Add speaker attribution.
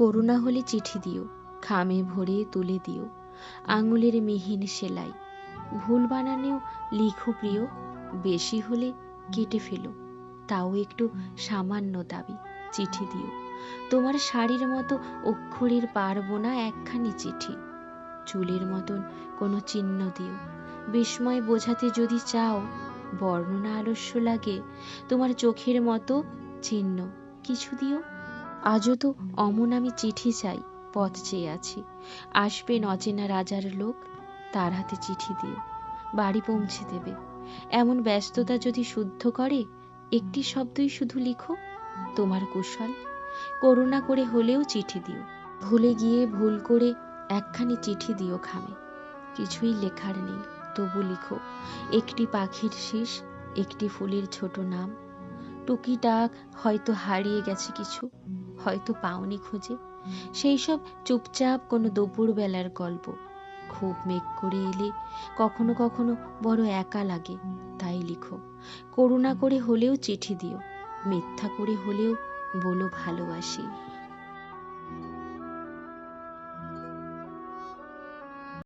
Speaker 1: করুণা হলে চিঠি দিও, খামে ভরে তুলে দিও, আঙুলের মিহিন সেলাই। ভুল বানানেও লিখো প্রিয়, বেশি হলে কেটে ফেলো, তাও একটু সামান্য দাবি, চিঠি দিও। তোমার শাড়ির মতো অক্ষরের পারব না একখানি চিঠি, চুলের মতন কোনো চিহ্ন দিও। বিস্ময় বোঝাতে যদি চাও, বর্ণনা আলস্য লাগে, তোমার চোখের মতো চিহ্ন কিছু দিও। আজও তো অমন আমি চিঠি চাই, পথ চেয়ে আছি। আসবেন অচেনা রাজার লোক, তার হাতে চিঠি দিও, বাড়ি পৌঁছে দেবে। এমন ব্যস্ততা যদি শুদ্ধ করে, একটি শব্দই শুধু লিখো, তোমার কুশল। করুণা করে হলেও চিঠি দিও। ভুলে গিয়ে ভুল করে একখানি চিঠি দিও খামে। কিছুই লেখার নেই, তবু লিখো। একটি পাখির শীষ, একটি ফুলের ছোট নাম। টুকিটাক হয়তো হারিয়ে গেছে কিছু। হয়তো পাওনি খুঁজে। সেই সব চুপচাপ কোনো দুপুর বেলার গল্প। খুব মেঘ করে এলে কখনো কখনো বড় একা লাগে তাই লিখো। করুণা করে হলেও চিঠি দিও মিথ্যা করে হলেও বলো ভালোবাসি।